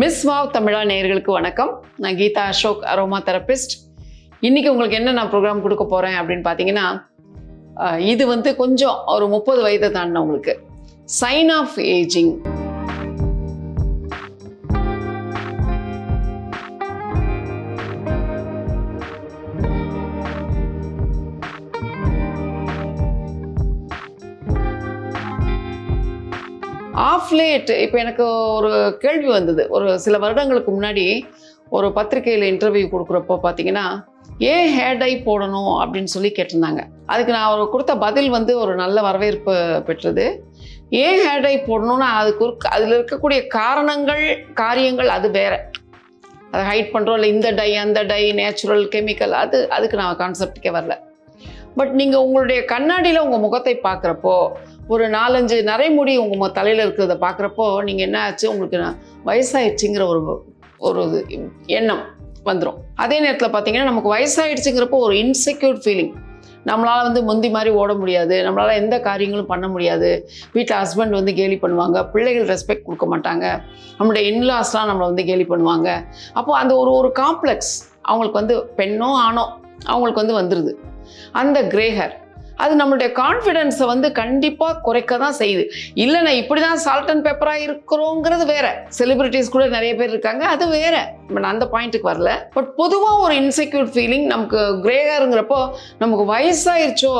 Miss wow தமிழா நேயர்களுக்கு வணக்கம். நான் கீதா அசோக் அரோமா தெரபிஸ்ட் இன்றைக்கி உங்களுக்கு என்ன நான் ப்ரோக்ராம் கொடுக்க போகிறேன் அப்படின்னு பார்த்தீங்கன்னா இது வந்து கொஞ்சம் ஒரு முப்பது வயதை தாண்டினவங்களுக்கு sign of ageing of late இப்போ எனக்கு ஒரு கேள்வி வந்தது. ஒரு சில வருடங்களுக்கு முன்னாடி ஒரு பத்திரிக்கையில் இன்டர்வியூ கொடுக்குறப்போ பார்த்தீங்கன்னா ஏன் ஹேர் டை போடணும் அப்படின்னு சொல்லி கேட்டிருந்தாங்க. அதுக்கு நான் அவர் கொடுத்த பதில் வந்து ஒரு நல்ல வரவேற்பு பெற்றது. ஏன் ஹேர் டை போடணும்னா அதுக்கு ஒரு அதில் இருக்கக்கூடிய காரணங்கள் காரியங்கள் அது வேற. அதை ஹைட் பண்ணுறோம் இல்லை இந்த டை அந்த டை நேச்சுரல் கெமிக்கல் அது அதுக்கு நான் கான்செப்டுக்கே வரல. பட் நீங்கள் உங்களுடைய கண்ணாடியில் உங்கள் முகத்தை பார்க்குறப்போ ஒரு நாலஞ்சு நரைமுடி உங்கள் தலையில் இருக்கிறத பார்க்குறப்போ நீங்கள் என்ன ஆச்சு? உங்களுக்கு நான் வயசாயிடுச்சுங்கிற ஒரு ஒரு இது எண்ணம் வந்துடும் அதே நேரத்தில் பார்த்தீங்கன்னா நமக்கு வயசாயிடுச்சுங்கிறப்போ ஒரு இன்செக்யூர் ஃபீலிங் நம்மளால் வந்து முந்தி மாதிரி ஓட முடியாது. நம்மளால் எந்த காரியங்களும் பண்ண முடியாது. வீட்டில் ஹஸ்பண்ட் வந்து கேலி பண்ணுவாங்க. பிள்ளைகள் ரெஸ்பெக்ட் கொடுக்க மாட்டாங்க. நம்மளுடைய இன்லாஸ்லாம் நம்மளை வந்து கேலி பண்ணுவாங்க. அப்போது அந்த ஒரு ஒரு காம்ப்ளெக்ஸ் அவங்களுக்கு வந்து பெண்ணோ ஆணோ அவங்களுக்கு வந்து வந்துடுது அந்த கிரேஹர் அது நம்மளுடைய கான்ஃபிடென்ஸை வந்து கண்டிப்பாக குறைக்க தான் செய்யுது. இல்லை நான் இப்படி தான் சால்ட் அண்ட் பேப்பராக இருக்கிறோங்கிறது வேற. செலிபிரிட்டிஸ் கூட நிறைய பேர் இருக்காங்க அது வேற. இப்ப நான் அந்த பாயிண்ட்டுக்கு வரல. பட் பொதுவாக ஒரு இன்செக்யூர் ஃபீலிங் நமக்கு கிரேகாருங்கிறப்போ நமக்கு வயசாயிருச்சோ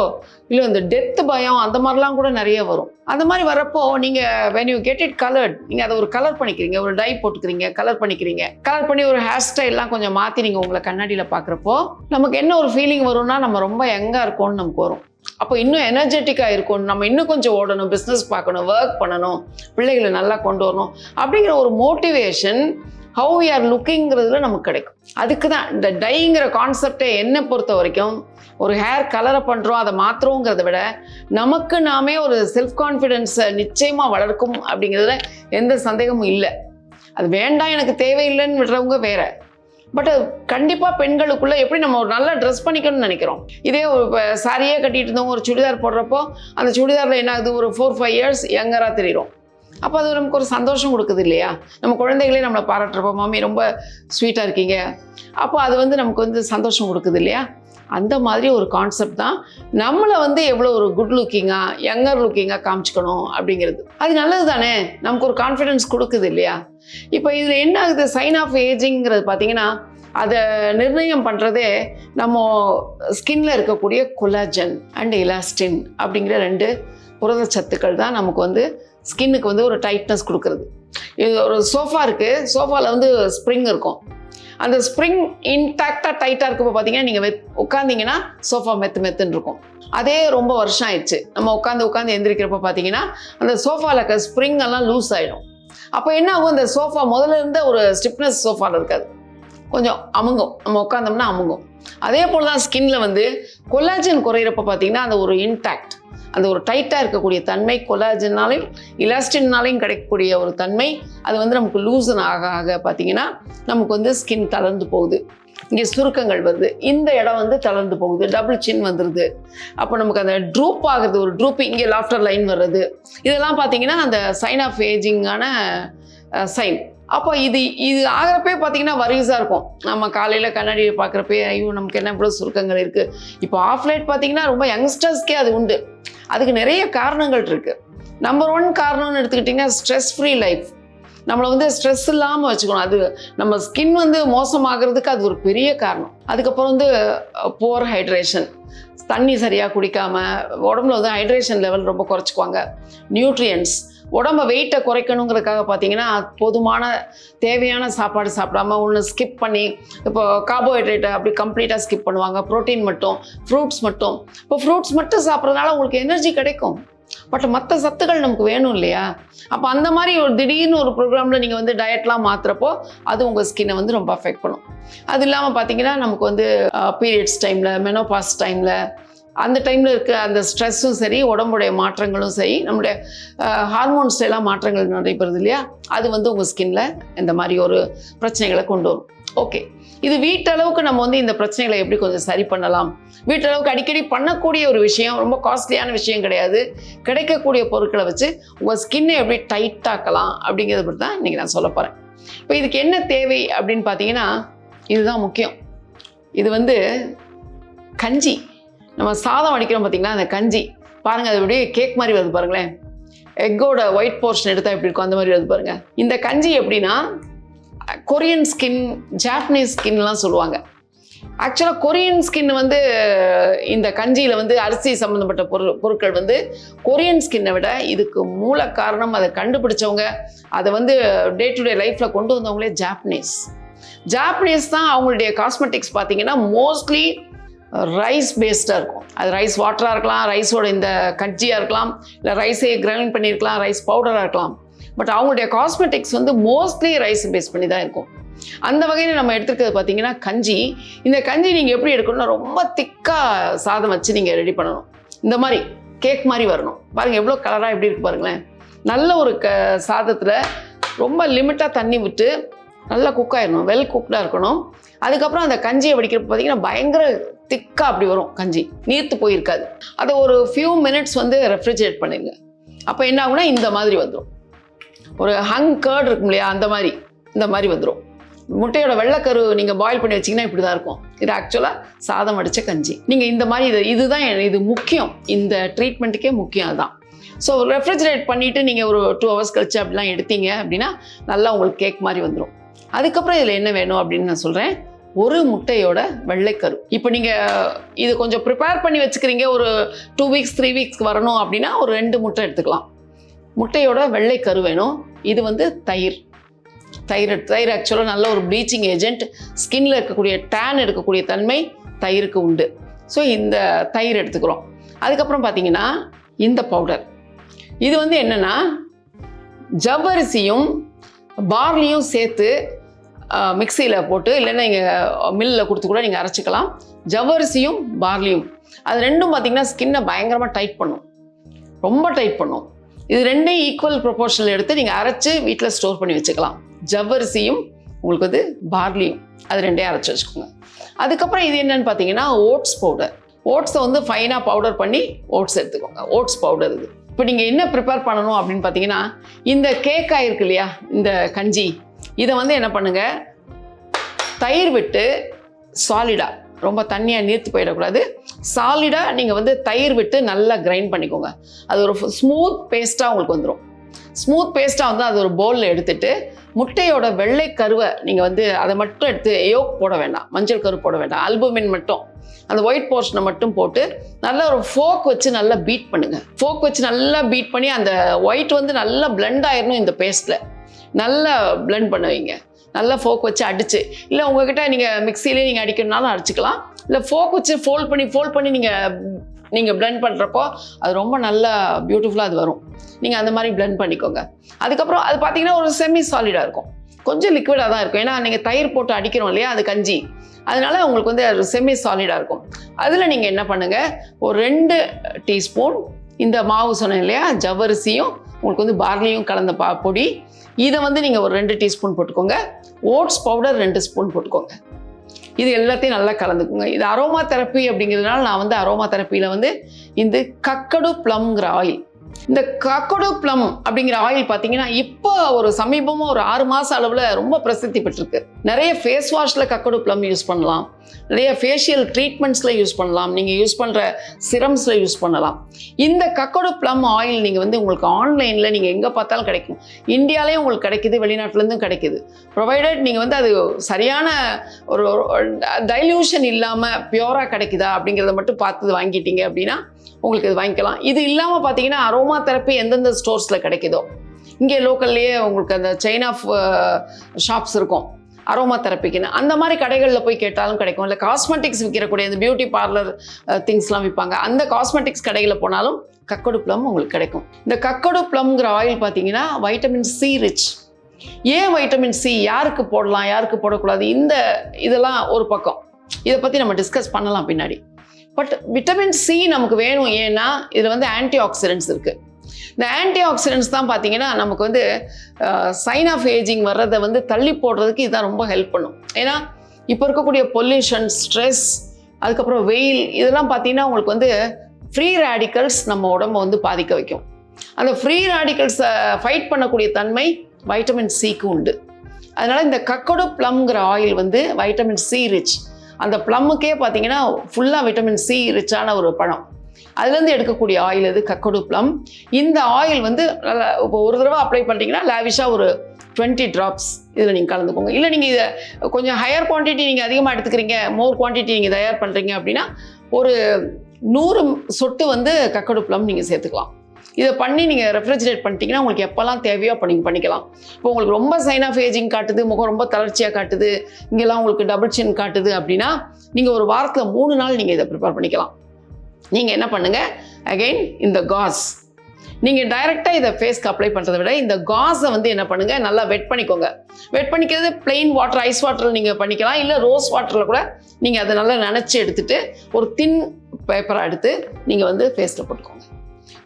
இல்லை இந்த டெத்து பயம் அந்த மாதிரிலாம் கூட நிறைய வரும். அந்த மாதிரி வரப்போ நீங்கள் when you get it coloured நீங்கள் அதை ஒரு கலர் பண்ணிக்கிறீங்க ஒரு டை போட்டுக்கிறீங்க கலர் பண்ணிக்கிறீங்க. கலர் பண்ணி ஒரு ஹேர் ஸ்டைல்லாம் கொஞ்சம் மாற்றி நீங்கள் உங்களை கண்ணாடியில் பார்க்குறப்போ நமக்கு என்ன ஒரு ஃபீலிங் வரும்னா நம்ம ரொம்ப யங்காக இருக்கோம்னு நமக்கு வரும். அப்போ இன்னும் எனர்ஜெட்டிக்காக இருக்கும் நம்ம இன்னும் கொஞ்சம் ஓடணும் பிஸ்னஸ் பார்க்கணும் ஒர்க் பண்ணணும் பிள்ளைகளை நல்லா கொண்டு வரணும் அப்படிங்கிற ஒரு மோட்டிவேஷன் ஹவு வி ஆர் லுக்கிங்கிறதுல நமக்கு கிடைக்கும். அதுக்கு தான் இந்த டைங்கிற கான்செப்டே என்னை பொறுத்த வரைக்கும் ஒரு ஹேர் கலரை பண்ணுறோம் அதை மாற்றுறோங்கிறத விட நமக்கு நாமே ஒரு செல்ஃப் கான்ஃபிடென்ஸை நிச்சயமாக வளர்க்கும் அப்படிங்கிறதுல எந்த சந்தேகமும் இல்லை. அது வேண்டாம் எனக்கு தேவையில்லைன்னு விடுறவங்க வேற. பட் கண்டிப்பாக பெண்களுக்குள்ளே எப்படி நம்ம ஒரு நல்லா ட்ரெஸ் பண்ணிக்கணும்னு நினைக்கிறோம். இதே ஒரு இப்போ சாரியே கட்டிட்டு இருந்தவங்க ஒரு சுடிதார் போடுறப்போ அந்த சுடிதாரில் என்ன ஆகுது? ஒரு ஃபோர் ஃபைவ் இயர்ஸ் யங்கராக தெரியும். அப்போ அது நமக்கு ஒரு சந்தோஷம் கொடுக்குது இல்லையா? நம்ம குழந்தைகளே நம்மளை பாராட்டுறப்போ மாமி ரொம்ப ஸ்வீட்டாக இருக்கீங்க. அப்போ அது வந்து நமக்கு வந்து சந்தோஷம் கொடுக்குது இல்லையா? அந்த மாதிரி ஒரு கான்செப்ட் தான் நம்மளை வந்து எவ்வளோ ஒரு குட் லுக்கிங்காக யங்கர் லுக்கிங்காக காமிச்சிக்கணும் அப்படிங்கிறது. அது நல்லது தானே நமக்கு ஒரு கான்ஃபிடென்ஸ் கொடுக்குது இல்லையா? இப்போ இதில் என்ன ஆகுது? சைன் ஆஃப் ஏஜிங்கிறது பார்த்தீங்கன்னா அதை நிர்ணயம் பண்ணுறதே நம்ம ஸ்கின்ல இருக்கக்கூடிய கொலாஜன் அண்ட் எலாஸ்டின் அப்படிங்கிற ரெண்டு புரத சத்துக்கள் தான் நமக்கு வந்து ஸ்கின்னுக்கு வந்து ஒரு டைட்னஸ் கொடுக்குறது. இது ஒரு சோஃபா இருக்குது சோஃபாவில் வந்து ஸ்ப்ரிங் இருக்கும். அந்த ஸ்ப்ரிங் இன்டாக்டாக டைட்டாக இருக்கப்போ பார்த்தீங்கன்னா நீங்கள் வெத் உட்காந்தீங்கன்னா சோஃபா மெத்து மெத்துன்னு இருக்கும். அதே ரொம்ப வருஷம் ஆயிடுச்சு. நம்ம உட்காந்து உட்காந்து எந்திரிக்கிறப்ப பார்த்தீங்கன்னா அந்த சோஃபாவில் இருக்க ஸ்ப்ரிங் எல்லாம் லூஸ் ஆகிடும் அப்போ என்ன ஆகும்? அந்த சோஃபா முதல்ல இருந்த ஒரு ஸ்டிப்னஸ் சோஃபாவில் இருக்காது. கொஞ்சம் அமுங்கும். நம்ம உட்காந்தோம்னா அமுங்கும். அதே போல் தான் ஸ்கின்ல வந்து கொலாஜன் குறையிறப்ப பார்த்தீங்கன்னா அந்த ஒரு இன்டாக்ட் அந்த ஒரு டைட்டாக இருக்கக்கூடிய தன்மை கொலாஜனாலையும் இலாஸ்டின்னாலையும் கிடைக்கக்கூடிய ஒரு தன்மை அது வந்து நமக்கு லூசன் ஆக ஆக பார்த்தீங்கன்னா நமக்கு வந்து ஸ்கின் தளர்ந்து போகுது. இங்கே சுருக்கங்கள் வருது. இந்த இடம் வந்து தளர்ந்து போகுது. டபுள் சின் வந்துடுது அப்போ நமக்கு அந்த ட்ரூப் ஆகுது. ஒரு ட்ரூப் இங்கே லாஃப்டர் லைன் வர்றது. இதெல்லாம் பார்த்தீங்கன்னா அந்த சைன் ஆஃப் ஏஜிங்கான சைன் அப்போ இது இது ஆகிறப்பே பார்த்தீங்கன்னா வருகிசாக இருக்கும். நம்ம காலையில் கண்ணாடியை பார்க்குறப்பே ஐயோ நமக்கு என்ன இவ்வளோ சுருக்கங்கள் இருக்குது இப்போ ஆஃப் லைட் பார்த்தீங்கன்னா ரொம்ப யங்ஸ்டர்ஸ்க்கே அது உண்டு. அதுக்கு நிறைய காரணங்கள் இருக்குது நம்பர் ஒன் காரணம்னு எடுத்துக்கிட்டிங்கன்னா ஸ்ட்ரெஸ் ஃப்ரீ லைஃப் நம்மளை வந்து ஸ்ட்ரெஸ் இல்லாமல் வச்சுக்கணும். அது நம்ம ஸ்கின் வந்து மோசமாகிறதுக்கு அது ஒரு பெரிய காரணம். அதுக்கப்புறம் வந்து போர் ஹைட்ரேஷன் தண்ணி சரியாக குடிக்காமல் உடம்புல வந்து ஹைட்ரேஷன் லெவல் ரொம்ப குறைச்சிக்குவாங்க. நியூட்ரியன்ஸ் உடம்ப வெயிட்டை குறைக்கணுங்கிறதுக்காக பார்த்தீங்கன்னா போதுமான தேவையான சாப்பாடு சாப்பிடாம ஒன்று ஸ்கிப் பண்ணி இப்போ கார்போஹைட்ரேட்டை அப்படி கம்ப்ளீட்டாக ஸ்கிப் பண்ணுவாங்க. ப்ரோட்டீன் மட்டும் ஃப்ரூட்ஸ் மட்டும். இப்போ ஃப்ரூட்ஸ் மட்டும் சாப்பிட்றதுனால உங்களுக்கு எனர்ஜி கிடைக்கும். பட் மற்ற சத்துக்கள் நமக்கு வேணும் இல்லையா? அப்போ அந்த மாதிரி ஒரு திடீர்னு ஒரு ப்ரோக்ராமில் நீங்கள் வந்து டயட்லாம் மாற்றுறப்போ அது உங்கள் ஸ்கின்னை வந்து ரொம்ப அஃபெக்ட் பண்ணும். அது இல்லாமல் பார்த்தீங்கன்னா நமக்கு வந்து பீரியட்ஸ் டைமில் மெனோபாஸ் டைமில் அந்த டைமில் இருக்க அந்த ஸ்ட்ரெஸ்ஸும் சரி உடம்புடைய மாற்றங்களும் சரி நம்முடைய ஹார்மோன்ஸ் எல்லாம் மாற்றங்கள் நடைபெறுது இல்லையா? அது வந்து உங்கள் ஸ்கின்ல இந்த மாதிரி ஒரு பிரச்சனைகளை கொண்டு வரும். ஓகே. இது வீட்டளவுக்கு நம்ம வந்து இந்த பிரச்சனைகளை எப்படி கொஞ்சம் சரி பண்ணலாம்? வீட்டளவுக்கு அடிக்கடி பண்ணக்கூடிய ஒரு விஷயம் ரொம்ப காஸ்ட்லியான விஷயம் கிடையாது. கிடைக்கக்கூடிய பொருட்களை வச்சு உங்கள் ஸ்கின்னை எப்படி டைட்டாக்கலாம் அப்படிங்கிறத பற்றி தான் இன்றைக்கி நான் சொல்ல போகிறேன் இப்போ இதுக்கு என்ன தேவை அப்படின்னு பார்த்தீங்கன்னா இதுதான் முக்கியம். இது வந்து கஞ்சி. நம்ம சாதம் வடிக்கிறோம் பார்த்திங்கன்னா அந்த கஞ்சி. பாருங்கள் அது அப்படியே கேக் மாதிரி வருது பாருங்களேன். எக்கோட ஒயிட் போர்ஷன் எடுத்தால் எப்படி இருக்கும்? அந்த மாதிரி வருது பாருங்கள் இந்த கஞ்சி எப்படின்னா கொரியன் ஸ்கின் ஜாப்பனீஸ் ஸ்கின்லாம் சொல்லுவாங்க. ஆக்சுவலாக கொரியன் ஸ்கின் வந்து இந்த கஞ்சியில் வந்து அரிசி சம்மந்தப்பட்ட பொருள் பொருட்கள் வந்து கொரியன் ஸ்கின்னை விட இதுக்கு மூல காரணம் அதை கண்டுபிடிச்சவங்க அதை வந்து டே டு டே லைஃப்பில் கொண்டு வந்தவங்களே ஜாப்பனீஸ் ஜாப்பனீஸ் தான் அவங்களுடைய காஸ்மெட்டிக்ஸ் பார்த்தீங்கன்னா மோஸ்ட்லி ரைஸ் பேஸ்டாக இருக்கும். அது ரைஸ் வாட்டராக இருக்கலாம் ரைஸோட இந்த கஞ்சியாக இருக்கலாம் இல்லை ரைஸே கிரைண்ட் பண்ணியிருக்கலாம் ரைஸ் பவுடராக இருக்கலாம். பட் அவங்களுடைய காஸ்மெட்டிக்ஸ் வந்து மோஸ்ட்லி ரைஸ் பேஸ் பண்ணி தான் இருக்கும். அந்த வகையில் நம்ம எடுத்துக்கிறது பார்த்தீங்கன்னா கஞ்சி. இந்த கஞ்சி நீங்கள் எப்படி எடுக்கணும்னா ரொம்ப திக்காக சாதம் வச்சு நீங்கள் ரெடி பண்ணணும். இந்த மாதிரி கேக் மாதிரி வரணும். பாருங்கள் எவ்வளோ கலராக எப்படி இருக்கு பாருங்களேன். நல்ல ஒரு க சாதத்தில் ரொம்ப லிமிட்டாக தண்ணி விட்டு நல்லா குக் ஆயிடணும் வெல் குக்டாக இருக்கணும். அதுக்கப்புறம் அந்த கஞ்சியை வடிக்கிறப்ப பார்த்தீங்கன்னா பயங்கர திக்காக அப்படி வரும் கஞ்சி. நீர்த்து போயிருக்காது. அதை ஒரு ஃபியூ மினிட்ஸ் வந்து ரெஃப்ரிஜரேட் பண்ணிடுங்க அப்போ என்ன ஆகுனா இந்த மாதிரி வந்துடும் ஒரு ஹங் கேர்ட் இருக்கும் இல்லையா அந்த மாதிரி இந்த மாதிரி வந்துடும் முட்டையோட வெள்ளைக்கரு நீங்கள் பாயில் பண்ணி வச்சிங்கன்னா இப்படி தான் இருக்கும். இது ஆக்சுவலாக சாதம் அடித்த கஞ்சி. நீங்கள் இந்த மாதிரி இது இதுதான் இது முக்கியம். இந்த ட்ரீட்மெண்ட்டுக்கே முக்கியம் அதுதான் ஸோ ரெஃப்ரிஜரேட் பண்ணிவிட்டு நீங்கள் ஒரு டூ ஹவர்ஸ் கழிச்சு அப்படிலாம் எடுத்தீங்க அப்படின்னா நல்லா உங்களுக்கு கேக் மாதிரி வந்துடும் அதுக்கப்புறம் இதில் என்ன வேணும் அப்படின்னு நான் சொல்கிறேன் ஒரு முட்டையோட வெள்ளைக்கரு. இப்போ நீங்கள் இது கொஞ்சம் ப்ரிப்பேர் பண்ணி வச்சுக்கிறீங்க. ஒரு டூ வீக்ஸ் த்ரீ வீக்ஸ்க்கு வரணும் அப்படின்னா ஒரு ரெண்டு முட்டை எடுத்துக்கலாம். முட்டையோட வெள்ளைக்கரு வேணும். இது வந்து தயிர். தயிர் தயிர் ஆக்சுவலாக நல்ல ஒரு ப்ளீச்சிங் ஏஜென்ட் ஸ்கின்ல இருக்கக்கூடிய டேன் எடுக்கக்கூடிய தன்மை தயிருக்கு உண்டு. ஸோ இந்த தயிர் எடுத்துக்கிறோம். அதுக்கப்புறம் பார்த்தீங்கன்னா இந்த பவுடர் இது வந்து என்னென்னா ஜவ்வரிசியும் பார்லியும் சேர்த்து மிக்சியில் போட்டு இல்லைன்னா நீங்கள் மில்லில் கொடுத்து கூட நீங்கள் அரைச்சிக்கலாம். ஜவ்வரிசியும் பார்லியும். அது ரெண்டும் பார்த்தீங்கன்னா ஸ்கின்னை பயங்கரமாக டைட் பண்ணும். ரொம்ப டைட் பண்ணும். இது ரெண்டையும் ஈக்குவல் ப்ரொபோர்ஷனில் எடுத்து நீங்கள் அரைச்சி வீட்டில் ஸ்டோர் பண்ணி வச்சுக்கலாம். ஜவ்வரிசியும் உங்களுக்கு வந்து பார்லியும். அது ரெண்டையும் அரைச்சி வச்சுக்கோங்க. அதுக்கப்புறம் இது என்னன்னு பார்த்தீங்கன்னா ஓட்ஸ் பவுடர் ஓட்ஸை வந்து ஃபைனாக பவுடர் பண்ணி ஓட்ஸ் எடுத்துக்கோங்க. ஓட்ஸ் பவுடர் இது. இப்போ நீங்கள் என்ன ப்ரிப்பேர் பண்ணணும் அப்படின்னு பார்த்தீங்கன்னா இந்த கேக் ஆயிருக்கு இல்லையா இந்த கஞ்சி இதை வந்து என்ன பண்ணுங்க? தயிர் விட்டு சாலிடாக ரொம்ப தண்ணியாக நீர்த்து போயிடக்கூடாது. சாலிடாக நீங்கள் வந்து தயிர் விட்டு நல்லா கிரைண்ட் பண்ணிக்கோங்க. அது ஒரு ஸ்மூத் பேஸ்ட்டாக உங்களுக்கு வந்துடும் ஸ்மூத் பேஸ்ட்டாக வந்து அது ஒரு பவுலில் எடுத்துட்டு முட்டையோட வெள்ளை கருவை நீங்கள் வந்து அதை மட்டும் எடுத்து யோக் போட வேண்டாம் மஞ்சள் கரு போட வேண்டாம் அல்புமின் மட்டும். அந்த ஒயிட் போர்ஷனை மட்டும் போட்டு நல்லா ஒரு ஃபோக் வச்சு நல்லா பீட் பண்ணுங்கள் ஃபோக் வச்சு நல்லா பீட் பண்ணி அந்த ஒயிட் வந்து நல்லா பிளெண்ட் ஆயிடணும் இந்த பேஸ்ட்டில் நல்லா பிளெண்ட் பண்ணுவீங்க. நல்லா ஃபோக் வச்சு அடிச்சு. இல்லை உங்ககிட்ட நீங்கள் மிக்சிலே நீங்கள் அடிக்கணும்னாலும் அடிச்சுக்கலாம். இல்லை ஃபோக் வச்சு ஃபோல்ட் பண்ணி ஃபோல்ட் பண்ணி நீங்கள் நீங்கள் பிளெண்ட் பண்ணுறப்போ அது ரொம்ப நல்லா பியூட்டிஃபுல்லாக அது வரும். நீங்கள் அந்த மாதிரி பிளெண்ட் பண்ணிக்கோங்க. அதுக்கப்புறம் அது பார்த்தீங்கன்னா ஒரு செமி சாலிடாக இருக்கும். கொஞ்சம் லிக்விடாக தான் இருக்கும். ஏன்னா நீங்கள் தயிர் போட்டு அடிக்கிறோம் இல்லையா அது கஞ்சி. அதனால உங்களுக்கு வந்து அது செமி சாலிடாக இருக்கும். அதில் நீங்கள் என்ன பண்ணுங்கள் ஒரு ரெண்டு டீஸ்பூன் இந்த மாவு சொன்னேன் இல்லையா ஜவ்வரிசியும் உங்களுக்கு வந்து பார்லியும் கலந்த பா பொடி இதை வந்து நீங்கள் ஒரு ரெண்டு டீஸ்பூன் போட்டுக்கோங்க. ஓட்ஸ் பவுடர் ரெண்டு ஸ்பூன் போட்டுக்கோங்க. இது எல்லாத்தையும் நல்லா கலந்துக்குங்க. இது அரோமா தெரப்பி அப்படிங்கிறதுனால நான் வந்து அரோமா தெரப்பியில் வந்து இந்த கக்கடு ப்ளம்ங்கிற ஆயில் இந்த கக்கடு ப்ளம் அப்படிங்கிற ஆயில் பார்த்தீங்கன்னா இப்போ ஒரு சமீபமாக ஒரு ஆறு மாதம் அளவில் ரொம்ப பிரசித்தி பெற்றிருக்கு. நிறைய ஃபேஸ் வாஷில் கக்கடு ப்ளம் யூஸ் பண்ணலாம். நிறைய ஃபேஷியல் ட்ரீட்மெண்ட்ஸில் யூஸ் பண்ணலாம். நீங்கள் யூஸ் பண்ணுற சிரம்ஸில் யூஸ் பண்ணலாம். இந்த கக்கடு ப்ளம் ஆயில் நீங்கள் வந்து உங்களுக்கு ஆன்லைனில் நீங்கள் எங்கே பார்த்தாலும் கிடைக்கும். இந்தியாலேயும் உங்களுக்கு கிடைக்குது வெளிநாட்டிலேருந்தும் கிடைக்குது. ப்ரொவைடட் நீங்கள் வந்து அது சரியான ஒரு டைல்யூஷன் இல்லாமல் பியூராக கிடைக்குதா அப்படிங்கிறத மட்டும் பார்த்து வாங்கிட்டீங்க அப்படின்னா உங்களுக்கு இது வாங்கிக்கலாம். இது இல்லாமல் பார்த்தீங்கன்னா அரோமா தெரப்பி எந்தெந்த ஸ்டோர்ஸில் கிடைக்குதோ இங்கே லோக்கல்லையே உங்களுக்கு அந்த செயின் ஆஃப் ஷாப்ஸ் இருக்கும். அரோமா தெரப்பிக்குன்னு அந்த மாதிரி கடைகளில் போய் கேட்டாலும் கிடைக்கும். இல்லை காஸ்மெட்டிக்ஸ் விற்கிறக்கூடிய இந்த பியூட்டி பார்லர் திங்ஸ்லாம் விற்பாங்க. அந்த காஸ்மெட்டிக்ஸ் கடையில் போனாலும் கக்கடு ப்ளம் உங்களுக்கு கிடைக்கும். இந்த கக்கடு ப்ளம்ங்கிற ஆயில் பார்த்தீங்கன்னா வைட்டமின் சி ரிச் ஏன் வைட்டமின் சி யாருக்கு போடலாம் யாருக்கு போடக்கூடாது? இந்த இதெல்லாம் ஒரு பக்கம். இதை பற்றி நம்ம டிஸ்கஸ் பண்ணலாம் பின்னாடி. பட் விட்டமின் சி நமக்கு வேணும் ஏன்னா இதில் வந்து ஆன்டி ஆக்சிடென்ட்ஸ் இருக்குது இந்த ஆன்டி ஆக்சிடென்ட்ஸ் தான் பார்த்தீங்கன்னா நமக்கு வந்து சைன் ஆஃப் ஏஜிங் வர்றதை வந்து தள்ளி போடுறதுக்கு இதுதான் ரொம்ப ஹெல்ப் பண்ணும். ஏன்னா இப்போ இருக்கக்கூடிய பொல்யூஷன் ஸ்ட்ரெஸ் அதுக்கப்புறம் வெயில் இதெல்லாம் பார்த்தீங்கன்னா உங்களுக்கு வந்து ஃப்ரீ ரேடிக்கல்ஸ் நம்ம உடம்ப வந்து பாதிக்க வைக்கும். அந்த ஃப்ரீ ரேடிக்கல்ஸை ஃபைட் பண்ணக்கூடிய தன்மை வைட்டமின் சிக்கு உண்டு. அதனால் இந்த கக்கடு ப்ளம்ங்கிற ஆயில் வந்து வைட்டமின் சி ரிச் அந்த ப்ளம்முக்கே பார்த்தீங்கன்னா ஃபுல்லாக விட்டமின் சி ரிச்சான ஒரு பழம். அதுலேருந்து எடுக்கக்கூடிய ஆயில் இது கக்கோடு ப்ளம் இந்த ஆயில் வந்து நல்லா இப்போ ஒரு தடவை அப்ளை பண்ணிட்டீங்கன்னா லேவிஷாக ஒரு டுவெண்ட்டி ட்ராப்ஸ் இதில் நீங்கள் கலந்துக்கோங்க. இல்லை நீங்கள் இதை கொஞ்சம் ஹையர் குவான்டிட்டி நீங்கள் அதிகமாக எடுத்துக்கிறீங்க மோர் குவான்டிட்டி நீங்கள் தயார் பண்ணுறீங்க அப்படின்னா ஒரு நூறு சொட்டு வந்து கக்கடு ப்ளம் நீங்கள் சேர்த்துக்கலாம். இதை பண்ணி நீங்கள் ரெஃப்ரிஜிரேட் பண்ணிட்டீங்கன்னா உங்களுக்கு எப்போல்லாம் தேவையோ அப்போ நீங்கள் பண்ணிக்கலாம். இப்போ உங்களுக்கு ரொம்ப சைன் ஆஃப் ஏஜிங் காட்டுது முகம் ரொம்ப தளர்ச்சியாக காட்டுது இங்கெல்லாம் உங்களுக்கு டபுள் சின் காட்டுது அப்படின்னா நீங்கள் ஒரு வாரத்தில் மூணு நாள் நீங்கள் இதை ப்ரிப்பேர் பண்ணிக்கலாம். நீங்கள் என்ன பண்ணுங்கள் அகைன் இந்த காஸ் நீங்கள் டைரெக்டாக இதை ஃபேஸ்க்கு அப்ளை பண்ணுறதை விட இந்த காஸை வந்து என்ன பண்ணுங்கள் நல்லா வெட் பண்ணிக்கோங்க. வெட் பண்ணிக்கிறது பிளெயின் வாட்டர் ஐஸ் வாட்டரில் நீங்கள் பண்ணிக்கலாம். இல்லை ரோஸ் வாட்டரில் கூட நீங்கள் அதை நல்லா நினச்சி எடுத்துகிட்டு ஒரு தின் பேப்பராக எடுத்து நீங்கள் வந்து ஃபேஸில் போட்டுக்கோங்க.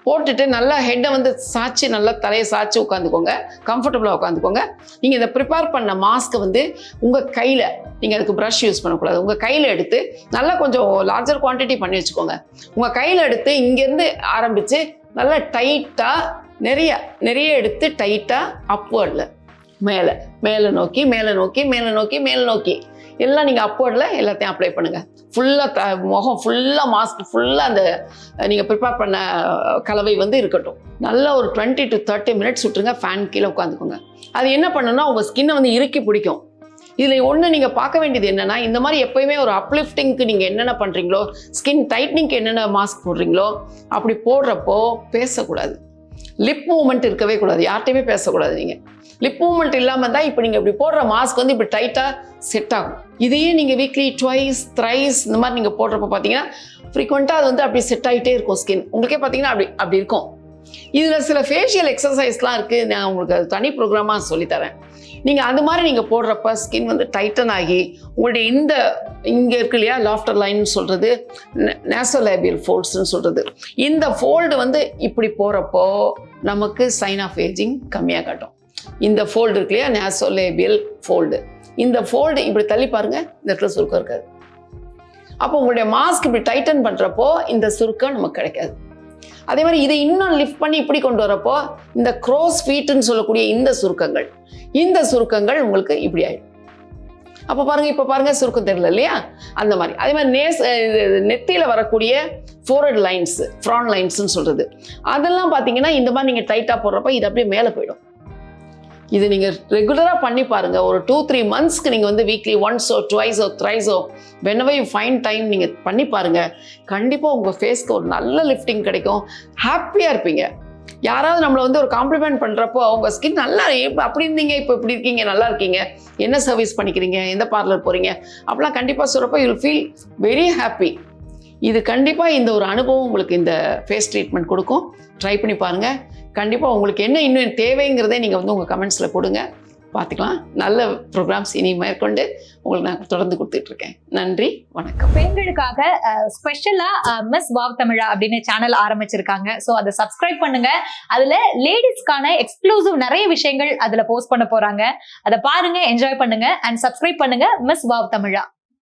போட்டுட்டு நல்லா ஹெட்டை வந்து சாய்ச்சி நல்லா தலையை சாய்ச்சி உட்காந்துக்கோங்க. கம்ஃபர்டபுளாக உட்காந்துக்கோங்க. நீங்கள் இதை ப்ரிப்பேர் பண்ண மாஸ்க்கை வந்து உங்கள் கையில் நீங்கள் அதுக்கு ப்ரஷ் யூஸ் பண்ணக்கூடாது. உங்கள் கையில் எடுத்து நல்லா கொஞ்சம் லார்ஜர் குவான்டிட்டி பண்ணி வச்சுக்கோங்க. உங்கள் கையில் எடுத்து இங்கேருந்து ஆரம்பித்து நல்லா டைட்டாக நிறைய நிறைய எடுத்து டைட்டாக அப்வர்டில் மேலே மேலே நோக்கி மேலே நோக்கி மேலே நோக்கி மேலே நோக்கி. எல்லாம் நீங்கள் அப்போர்டில் எல்லாத்தையும் அப்ளை பண்ணுங்கள் ஃபுல்லாக த முகம் ஃபுல்லாக மாஸ்க் ஃபுல்லாக அந்த நீங்கள் ப்ரிப்பேர் பண்ண கலவை வந்து இருக்கட்டும். நல்லா ஒரு டுவெண்ட்டி டு தேர்ட்டி மினிட்ஸ் விட்டுருங்க ஃபேன் கீழே உட்காந்துக்கோங்க. அது என்ன பண்ணணும்னா உங்கள் ஸ்கின்னை வந்து இறுக்கி பிடிக்கும். இதில் ஒன்று நீங்கள் பார்க்க வேண்டியது என்னென்னா இந்த மாதிரி எப்பயுமே ஒரு அப்லிஃப்டிங்க்கு நீங்கள் என்னென்ன பண்ணுறீங்களோ ஸ்கின் டைட்னிங்க்கு என்னென்ன மாஸ்க் போடுறீங்களோ அப்படி போடுறப்போ பேசக்கூடாது. லிப் மூவ்மெண்ட் இருக்கவே கூடாது. யார்கிட்டையுமே பேசக்கூடாது நீங்கள் லிப் மூவ்மெண்ட் இல்லாமல் தான் இப்போ நீங்கள் இப்படி போடுற மாஸ்க் வந்து இப்படி டைட்டாக செட் ஆகும். இதையே நீங்கள் வீக்லி ட்வைஸ் த்ரைஸ் இந்த மாதிரி நீங்கள் போடுறப்ப பார்த்தீங்கன்னா ஃப்ரீக்வெண்ட்டாக அது வந்து அப்படி செட் ஆகிட்டே இருக்கும் ஸ்கின் உங்களுக்கே பார்த்தீங்கன்னா அப்படி அப்படி இருக்கும். இதில் சில ஃபேஷியல் எக்ஸசைஸ்லாம் இருக்குது நான் உங்களுக்கு அது தனி ப்ரோக்ராமாக சொல்லித்தரேன் நீங்கள் அது மாதிரி நீங்கள் போடுறப்ப ஸ்கின் வந்து டைட்டன் ஆகி உங்களுடைய இந்த இங்கே இருக்கு இல்லையா லாஃப்டர் லைன் சொல்கிறது நேசோலேபியல் ஃபோல்ட்ஸ்னு சொல்கிறது இந்த ஃபோல்டு வந்து இப்படி போகிறப்போ நமக்கு சைன் ஆஃப் ஏஜிங் கம்மியாக காட்டும். இந்த ஃபோல்டு இருக்கு இல்லையா? நேசோலேபியல் ஃபோல்டு இந்த ஃபோல்டு இப்படி தள்ளி பாருங்க இந்த இடத்துல சுருக்கம் இருக்காது. அப்போ உங்களுடைய மாஸ்க் இப்படி டைட்டன் பண்ணுறப்போ இந்த சுருக்கம் நமக்கு கிடைக்காது. அதே மாதிரி இதை இன்னும் லிஃப்ட் பண்ணி இப்படி கொண்டு வரப்போ இந்த க்ரோஸ் ஃபீட்டுன்னு சொல்லக்கூடிய இந்த சுருக்கங்கள் இந்த சுருக்கங்கள் உங்களுக்கு இப்படி ஆயிடும். அப்போ பாருங்க இப்போ பாருங்க சுருக்கம் தெரியல இல்லையா? அந்த மாதிரி. அதே மாதிரி நேஸ் நெத்தியில் வரக்கூடிய ஃபோரட் லைன்ஸ் ஃப்ரான் லைன்ஸ்னு சொல்றது. அதெல்லாம் பார்த்தீங்கன்னா இந்த மாதிரி நீங்கள் டைட்டாக போடுறப்ப இது அப்படியே மேலே போயிடும். இது நீங்கள் ரெகுலராக பண்ணி பாருங்கள் ஒரு டூ த்ரீ மந்த்ஸ்க்கு நீங்கள் வந்து வீக்லி ஒன்ஸோ ட்வைஸோ த்ரைஸோ வெனவே யூ ஃபைன் டைம் நீங்கள் பண்ணி பாருங்கள் கண்டிப்பாக உங்கள் ஃபேஸ்க்கு ஒரு நல்ல லிஃப்டிங் கிடைக்கும். ஹாப்பியாக இருப்பீங்க. யாராவது நம்மளை வந்து ஒரு காம்ப்ளிமெண்ட் பண்ணுறப்போ அவங்க ஸ்கின் நல்லா இப்போ அப்படி இருந்தீங்க இப்போ இப்படி இருக்கீங்க நல்லா இருக்கீங்க. என்ன சர்வீஸ் பண்ணிக்கிறீங்க? எந்த பார்லர் போகிறீங்க அப்படிலாம் கண்டிப்பாக சொல்கிறப்போ யூ ஃபீல் வெரி ஹாப்பி இது கண்டிப்பாக இந்த ஒரு அனுபவம் உங்களுக்கு இந்த ஃபேஸ் ட்ரீட்மெண்ட் கொடுக்கும். ட்ரை பண்ணி பாருங்கள் கண்டிப்பாக உங்களுக்கு என்ன இன்னும் தேவைங்கிறதே நீங்கள் வந்து உங்கள் கமெண்ட்ஸில் கொடுங்க. பார்த்துக்கலாம். நல்ல ப்ரோக்ராம்ஸ் இனி மேற்கொண்டு உங்களுக்கு நான் தொடர்ந்து கொடுத்துட்ருக்கேன். நன்றி. வணக்கம். பெண்களுக்காக ஸ்பெஷலாக மிஸ் வாவ் தமிழா அப்படின்னு சேனல் ஆரம்பிச்சிருக்காங்க. ஸோ அதை சப்ஸ்கிரைப் பண்ணுங்க. அதில் லேடிஸ்க்கான எக்ஸ்க்ளூசிவ் நிறைய விஷயங்கள் அதில் போஸ்ட் பண்ண போகிறாங்க அதை பாருங்க என்ஜாய் பண்ணுங்க. அண்ட் சப்ஸ்கிரைப் பண்ணுங்க மிஸ் வாவ் தமிழா